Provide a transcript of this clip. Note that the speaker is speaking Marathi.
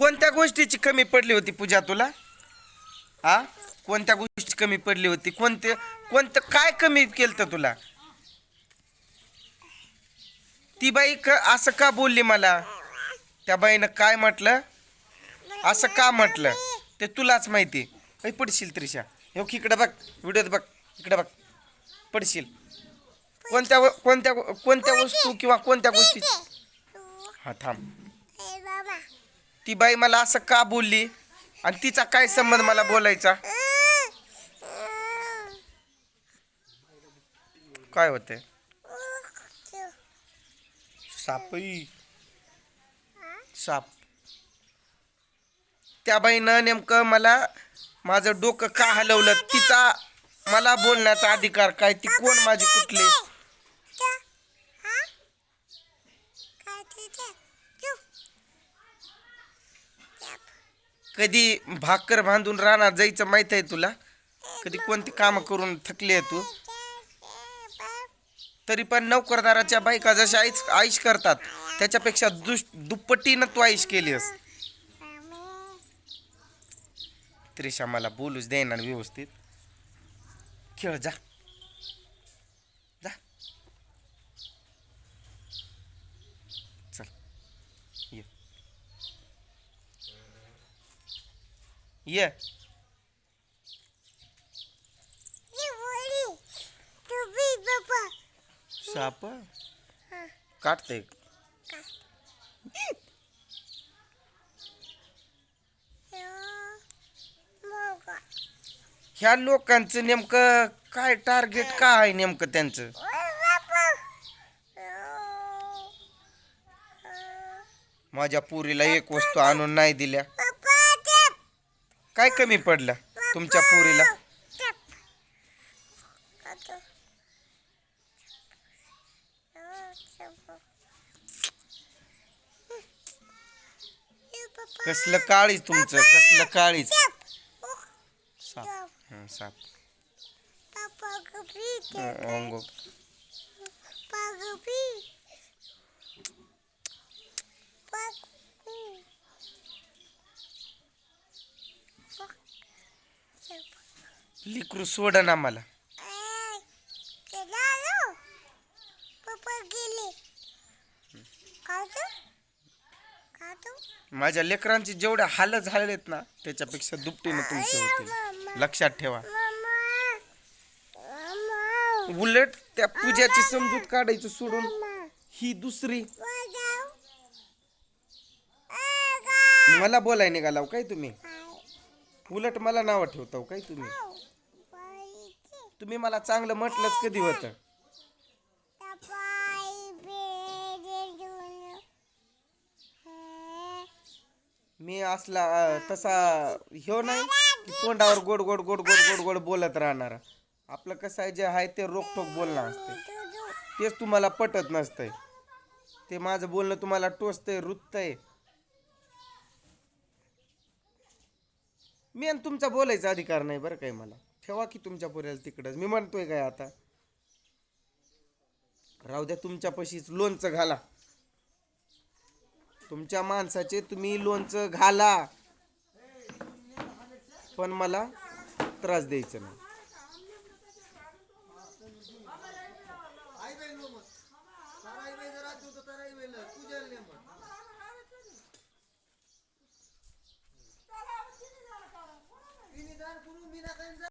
कोणत्या गोष्टीची कमी पडली होती पूजा तुला? आ? कोणत्या गोष्टी कमी पडली होती? कोणते कोणतं काय कमी केलं तुला? ती बाई क असं का बोलली मला? त्या बाईनं काय म्हटलं? असं का म्हटलं? ते तुलाच माहिती. काही पडशील त्रिशा. हो इकडे बघ व्हिडिओत बघ इकडे बघ. पडशील. कोणत्या कोणत्या कोणत्या वस्तू किंवा कोणत्या गोष्टी हा थांब. ती बाई मला असं का बोलली? आणि तिचा काय संबंध मला बोलायचा? काय होते सापई साप. त्या बाईनं नेमकं मला माझं डोकं का हलवलं? तिचा मला बोलण्याचा अधिकार काय? ती कोण माझी कुठली? कधी भाकर बांधून रानात जायचं माहीत आहे तुला? कधी कोणती कामं करून थकली आहे तू? तरी पण नोकरदाराच्या बायका जशा आईच आईश करतात त्याच्यापेक्षा दुष दुप्पटीनं तू आईश केलीस त्रिशा मला बोलूच देणार व्यवस्थित. खेळ जा. ये। साप? काटते। ह्या लोकांचं नेमकं काय टार्गेट काय आहे नेमकं त्यांचं? माझ्या पुरीला एक वस्तू आणून नाही दिल्या. काय कमी पडलं तुमच्या पुरीला? कसलं काळीच तुमचं कसलं काळीच? साप. साप. लिकरू सोड ना मला माझ्या लेकरांचे जेवढे हाल झालेत ना त्याच्यापेक्षा दुपटीने तुमचे होते लक्षात ठेवा. उलट त्या पूजाची समजूत काढायची सोडून ही दुसरी. मला बोलाय निघाला काय तुम्ही? उलट मला नाव ठेवता काय तुम्ही? तुम्ही मला चांगलं म्हटलंच कधी होतं? मी असला तसा ह्यो नाही की तोंडावर गोड गोड गोड गोड गोड गोड बोलत राहणार. आपलं कसं आहे जे आहे ते रोखोक बोलणं असते तेच तुम्हाला पटत नसतंय. ते माझं बोलणं तुम्हाला टोचतंय रुततंय. मी आणि तुमचा बोलायचा अधिकार नाही बरं काय मला. ठेवा की तुमच्या पोऱ्याला तिकडंच मी म्हणतोय काय आता? राहू द्या तुमच्या पशीच लोणचं घाला. तुमच्या माणसाचे तुम्ही लोणचं घाला. पण मला त्रास द्यायचा नाही.